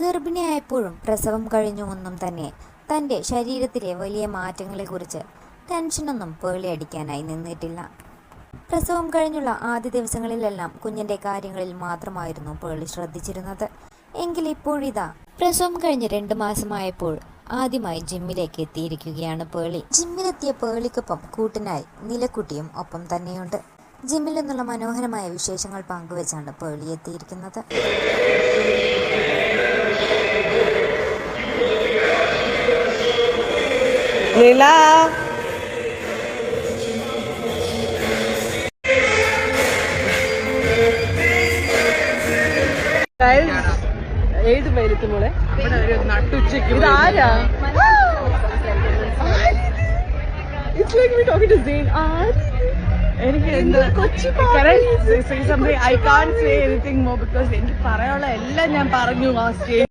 ഗർഭിണിയായപ്പോഴും പ്രസവം കഴിഞ്ഞു ഒന്നും തന്നെ തന്റെ ശരീരത്തിലെ വലിയ മാറ്റങ്ങളെക്കുറിച്ച് ടെൻഷനൊന്നും പേളി പേളിയടിക്കാനായി നിന്നിട്ടില്ല. പ്രസവം കഴിഞ്ഞുള്ള ആദ്യ ദിവസങ്ങളിലെല്ലാം കുഞ്ഞിന്റെ കാര്യങ്ങളിൽ മാത്രമായിരുന്നു പേളി ശ്രദ്ധിച്ചിരുന്നത്. എങ്കിൽ ഇപ്പോഴിതാ പ്രസവം കഴിഞ്ഞ് രണ്ട് മാസമായപ്പോൾ ആദ്യമായി ജിമ്മിലേക്ക് എത്തിയിരിക്കുകയാണ് പേളി. ജിമ്മിലെത്തിയ പേളിക്കൊപ്പം കൂട്ടിനായി നിലക്കുട്ടിയും ഒപ്പം തന്നെയുണ്ട്. ജിമ്മിൽ നിന്നുള്ള മനോഹരമായ വിശേഷങ്ങൾ പങ്കുവെച്ചാണ് പേളി എത്തിയിരിക്കുന്നത്. നില. ഏത് വെയിലത്ത് മോളെ? നട്ടുച്ചയ്ക്ക് ആരാ? It's like me talking to Zayn. ആര്? എനിക്ക് എന്ത്? കൊച്ചു I can't say anything more because എനിക്ക് പറയാനുള്ള എല്ലാം ഞാൻ പറഞ്ഞു ആ സ്റ്റേജ്